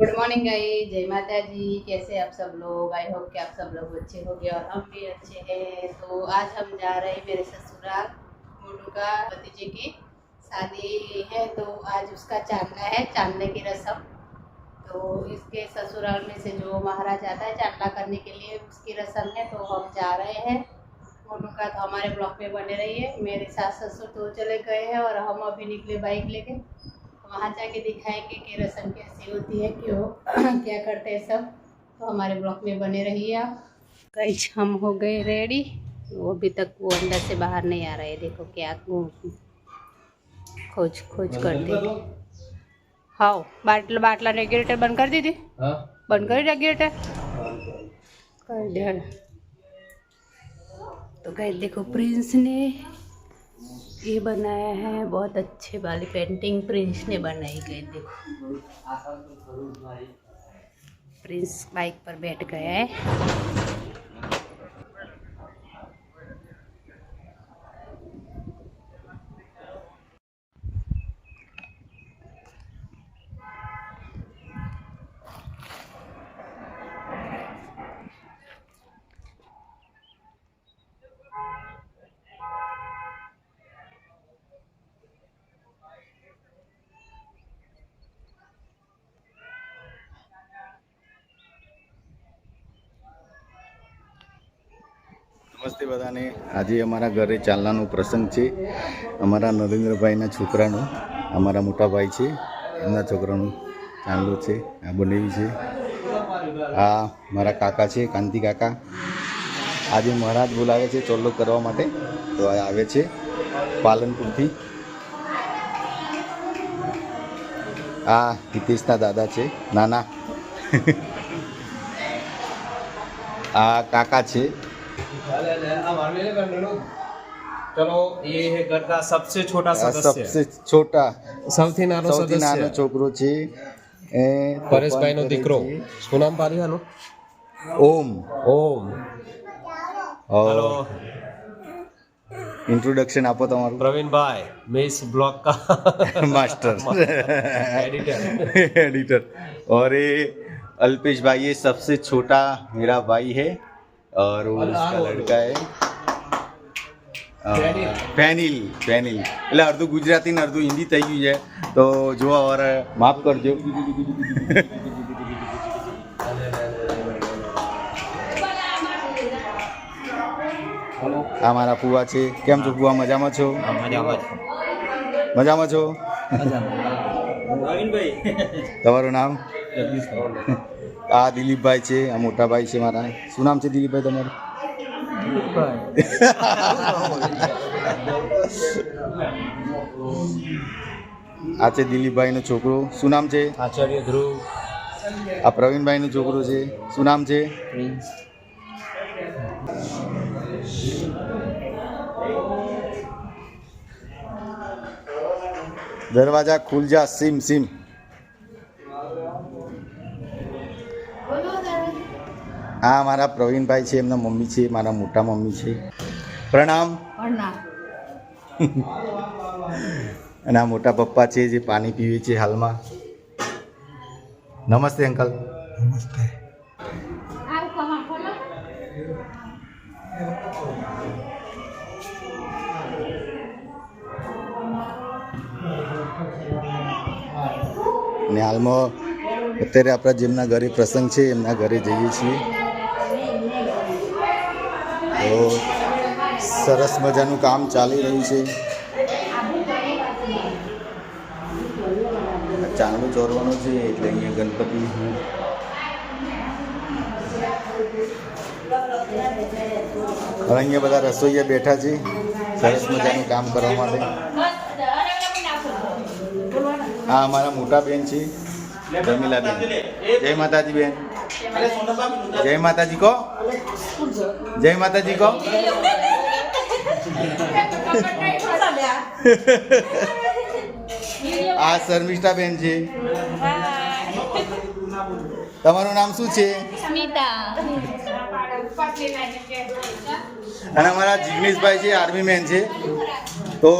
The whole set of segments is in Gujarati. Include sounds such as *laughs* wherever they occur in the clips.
गुड मॉर्निंग गाइस जय माता जी कैसे आप सब लोग? आई होप कि आप सब लोग अच्छे होंगे और हम भी अच्छे हैं। तो आज हम जा रहे हैं मेरे ससुराल मोटू का भतीजे की शादी है। तो आज उसका चांदना है, चांदने की रस्म। तो इसके ससुराल में से जो महाराज आता है चांदना करने के लिए उसकी रस्म है। तो हम जा रहे हैं मोटू का। तो हमारे ब्लॉक में बने रहिए। मेरे सास ससुर तो चले गए हैं और हम अभी निकले बाइक लेके। वहाँ जाके दिखाएँगे कि रस्म कैसी होती है क्यों *clears throat* क्या करते हैं सब। तो हमारे ब्लॉक में बने रहिए आप। कई हम हो गए रेडी वो अभी तक वो अंदर से बाहर नहीं आ रहा है। देखो क्या खोज खोज करते हैं हाँ बाटला बाटला रेगुलेटर बंद कर दी थी? हाँ। बंद करी रेगुलेटर कर दिया तो गए देखो प्रिंस ने ये बनाया है, बहुत अच्छे वाली पेंटिंग प्रिंस ने बनाई गई, देखो। प्रिंस बाइक पर बैठ गया है। નમસ્તે બધાને આજે અમારા ઘરે ચાલનાનો પ્રસંગ છે. અમારા નરેન્દ્રભાઈના છોકરાનો, અમારા મોટા ભાઈ છે, એમના છોકરાનું ચાંદલો છે, આ બનેવી છે. આ મારા કાકા છે, કાંતિ કાકા. આજે મહારાજ બોલાવે છે ચોલ્લો કરવા માટે, તો આ આવે છે પાલનપુરથી. આ હિતેશના દાદા છે, નાના. *laughs* આ કાકા છે ચલો એ હે સબસે છોટા સદસ્ય. સબસે છોટા. સૌથી નાનો સદસ્ય. સૌથી નાનો છોકરો છે. એ પરેશભાઈ નો દીકરો. શું નામ પારિયાનું ઓમ. ઓમ. હલો. ઇન્ટ્રોડક્શન આપો તમારું. પ્રવીણભાઈ મેસ બ્લોક કા. માસ્ટર એડિટર એડિટર और अल्पेश भाई ये सबसे छोटा मेरा भाई है और वो उसका लड़का है અ, ફેનિલ ફેનિલ એટલે અડધું ગુજરાતી ને અડધું હિન્દી થઈ ગયું છે તો જો और માફ કરજો આ મારા ફુવા છે કેમ છો ફુવા મજામાં છો મજામાં છો તમારું નામ આ દિલીપભાઈ છે આ મોટાભાઈ છે મારા. શું નામ છે દિલીપભાઈ તમારું? આ છે દિલીપભાઈનો છોકરો. શું નામ છે? આચાર્ય ધ્રુવ. આ પ્રવીણભાઈનો છોકરો છે. શું નામ છે? દરવાજા ખુલજા સીમ સીમ. આ મારા પ્રવીણભાઈ છે એમના મમ્મી છે મારા મોટા મમ્મી છે. પ્રણામ. *laughs* અને આ મોટા પપ્પા છે જે પાણી પીવે છે હાલમાં. નમસ્તે અંકલ. નમસ્તે. ને હાલમાં અત્યારે આપણા જેમના ઘરે પ્રસંગ છે એમના ઘરે જઈએ છીએ. તો સરસ મજાનું કામ ચાલી રહ્યું છે. ચાંદલો ચોરવાનો છે એટલે અહીંયા ગણપતિ હવે અહીંયા બધા રસોઈયા બેઠા છે. સરસ મજાનું કામ કરવા માટે. આ અમારા મોટા બેન છે. રમીલા બેન જય માતાજી બેન. જય માતાજી કહો જય માતાજી કહો *laughs* આ શર્મિષ્ઠા બેન છે. તમારું નામ શું છે? અને અમારા જિગ્નેશભાઈ છે આર્મી મેન છે. તો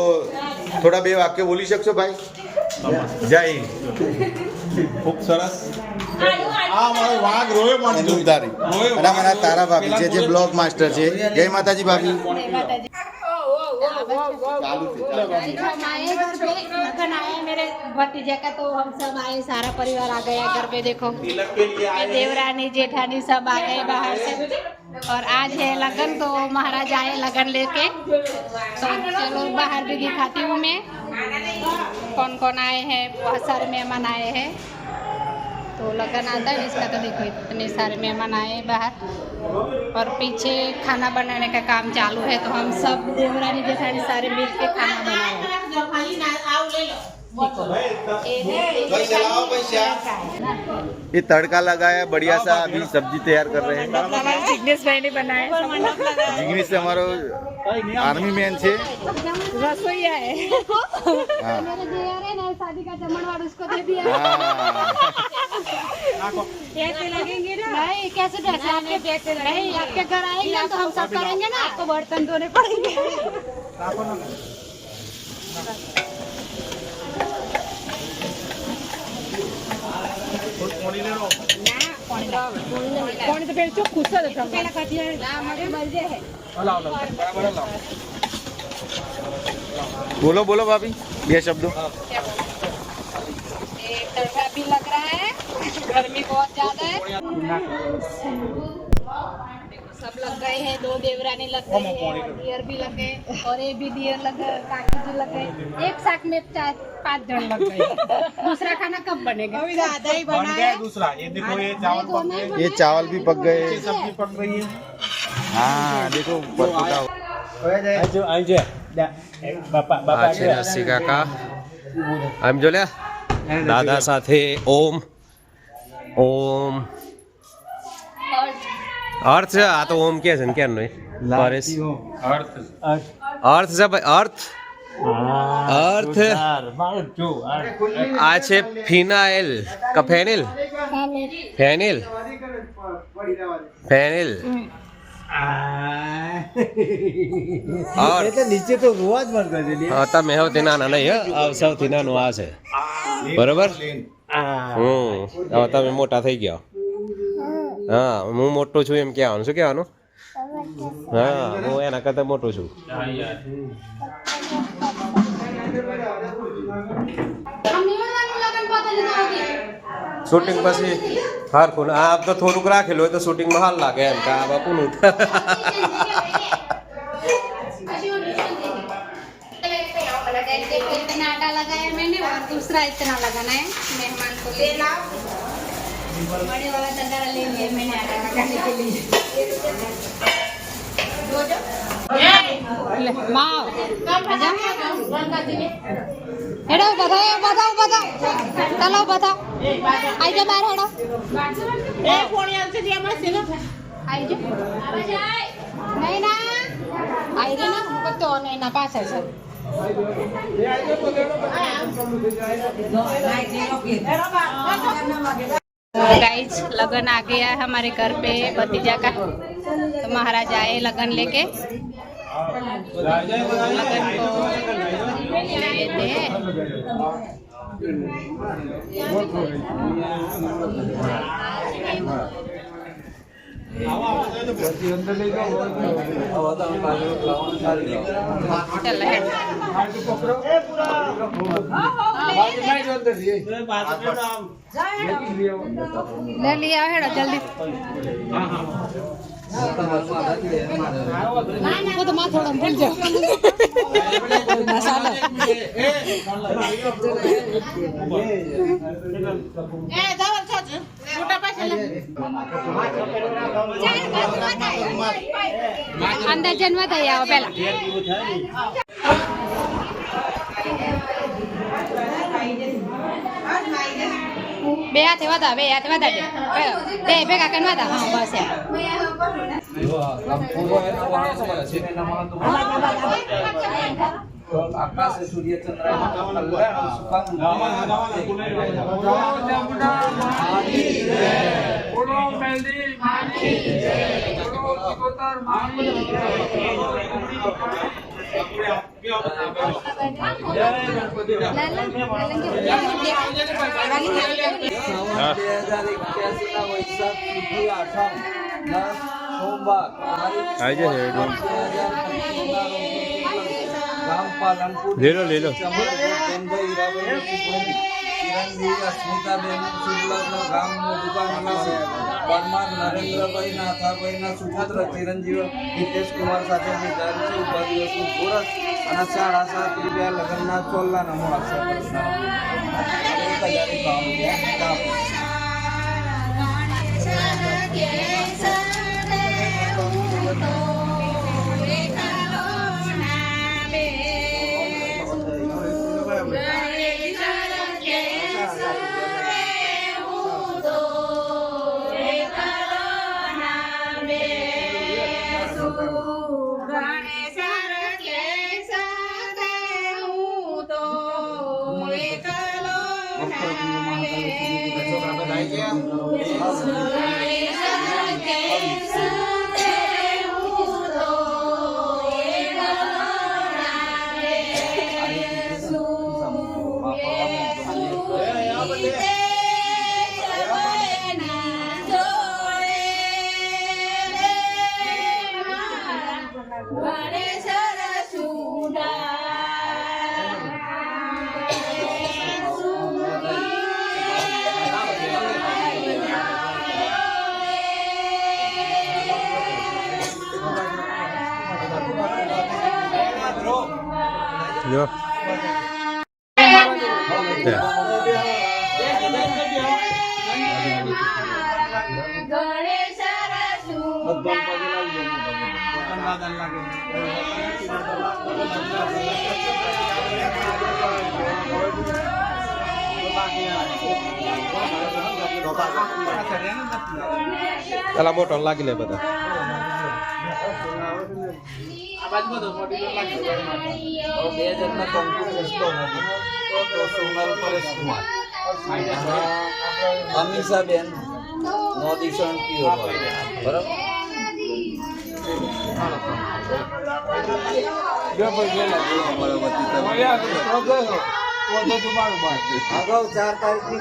થોડા બે વાક્ય બોલી શકશો ભાઈ? જય હિન્દ. ખૂબ સરસ. આ મારો વાઘ રોયો પણ એનું ઉતારી અને અમારા તારા ભાભી છે જે બ્લોગ માસ્ટર છે જય માતાજી ભાભી ચાલુ છે हम आए घर पे लगन आए मेरे भतीजे का तो हम सब आए सारा परिवार आ गया घर पे देखो ये देवरानी जेठानी सब आ गए बाहर से और आज है लगन तो महाराज आए लगन लेके तो चलो बाहर भी दिखाती हूँ मैं कौन कौन आए हैं बहुत सारे मेहमान आए हैं तो लगन आता है इसका तो देखो इतने सारे मेहमान आए हैं बाहर। और पीछे खाना बनाने का काम चालू है तो हम सब देवरानी जेठानी सारे मिल के खाना बनाए ये पैसे लाओ, पैसे। ये तड़का लगाया बढ़िया सा अभी सब्ज़ी तैयार कर रहे हैं। जिग्नेश भाई ने बनाया जिग्नेश से हमारो आर्मी मैन છે रसोईया है। हाँ। मेरे देवर है ना शादी का उसको दे दिया। पैसे लगेंगे ना। नहीं कैसे पैसे आपके पैसे नहीं आपके घर आएँगे तो हम सब करेंगे ना। आपको बर्तन धोने पड़ेंगे। तो तो है बोलो बोलो भाभी। ये शब्दों गर्मी बहुत ज्यादा है देखो सब लग गए हैं दो देवरानी लग गए हैं और डियर भी लग गए और ये भी डियर लग गए काकी जी लग गए एक साथ में चार पाँच जन लग गए दूसरा खाना कब बनेगा अभी आधा ही बन गया दूसरा ये देखो ये चावल पक गए ये चावल भी पक गए ये सब्जी पक गई है हाँ देखो ऊपर फूटा આ છે નરસિંહ કાકા આમ જો લે દાદા સાથે ઓમ ઓમ. અર્થ છે આ તો ઓમ કે છે ને નહીં પરેશ. અર્થ. છે ભાઈ અર્થ. અર્થ. આ. છે ફિનાઇલ. કે ફેનિલ? ફેનિલ. ફેનિલ. નીચે તો રોવા જ મન કરે છે હા તમે સૌથી નાના નહીં હો. સૌથી નાનું આ છે. બરોબર? હમ. હવે તમે મોટા થઈ ગયા. હા, હું મોટો છું એમ કહેવાનું. શું કહેવાનું? હા, હું એના કરતા મોટો છું. શૂટિંગ પછી હારખું. આ આમ તો થોડુંક રાખેલું હોય તો શૂટિંગમાં હાલ લાગે એમ કે આ બાપુનું. इतना आटा लगाया मैंने और दूसरा इतना लगाना है मेहमान को ले बड़े वाला तगारा ले लिया मैंने आटा लगाने के लिए। माँ हेडो बताओ बताओ बताओ चलो बताओ आई जा बाहर हेडो। आई जा। नहीं ना आई रे ना हमको तो नहीं ना पास है सर। गाइज़ लगन आ गया है हमारे घर पे भतीजा का। तो महाराज आए लगन लेके। लगन को लेते हैं। લઈ લઈ આવે હેડો જલ્દી તો ભૂલ જાવ અંદર જન્મ થઈ આવો પેલા બે હાથે વધા બે હાથે વધારે. બે ભેગા કરીને વધા હા બસ એમ. आकाश सूर्य चंद्र कल्याण सुखम जमुना सोमवार લીલો. ચંદ્રભાઈ હીરાભાઈ ચિરંજીવી અસ્મિતાબેન શુક્લાના ગામ નિવાસી પરમાર નરેન્દ્રભાઈ નાથાભાઈના સુપુત્ર ચિરંજીવ હિતેશ કુમાર સાથે છે ઊભા દિવસનું પૂરક અને સાડા સાત રૂપિયા લગ્નના ચોલ્લા નમો આપશે એક 行 જો. પેલા મોટો લાગી લે બધા બે જણના કંકુ પૂછતો નથી તો સોનલ પરેશકુમાર અમીષાબેન મોદીસણ પ્યોર બરાબર? અગાઉ ચાર તારીખની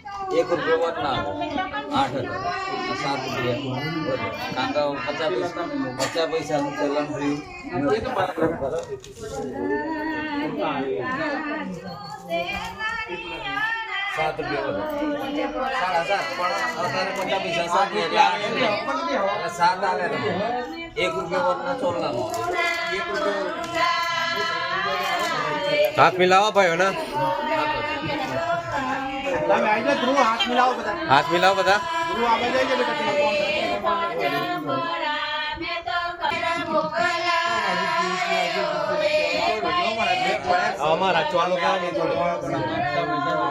એક રૂપિયો વટ ના. આઠ હજાર. સાત રૂપિયા. કારણ કે પચાસ પૈસા. પચાસ પૈસાનું ચલણ થયું સાત રૂપિયા. સાડા સાત. પણ અત્યારે પચાસ પૈસા સાત એટલે સાત આવે એક રૂપિયા વટના. એક રૂપિયો હાથ મિલાવો ભાઈઓ ના હાથ મિલાવો બધા. અમારા ચાલો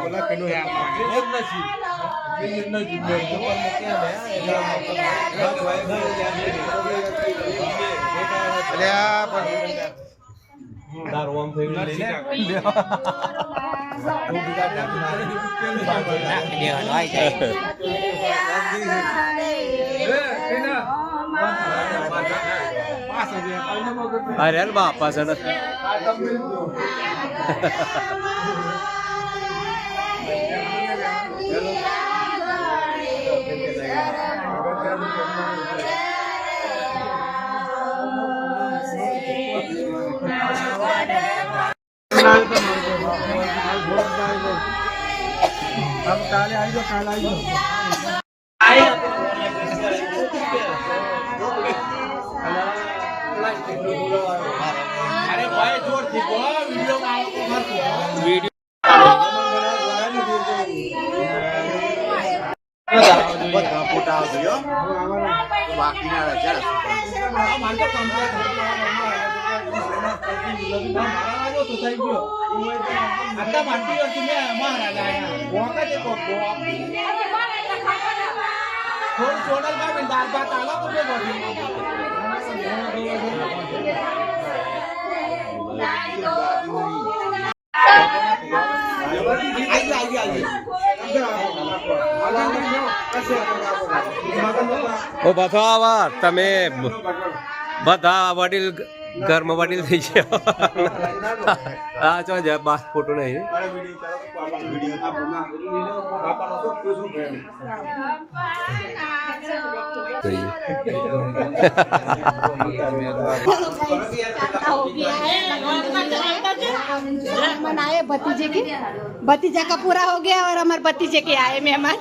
બોલા પેલું દારૂ આમ થઈ *laughs* અરે બાપા છે કાલ આવજો કાલે આવી જાઓ અરે ભાઈ જોરથી બોલો વિડિયો બધા ફોટા બાકીના રજા बताओ तमें बता वडिल ઘરમાં વડીલ થઈ ગયા હા ચો જ બાસ ફોટો નહીં मेहमान आए भतीजे के भतीजा का पूरा हो गया और हमारे भतीजे के आए मेहमान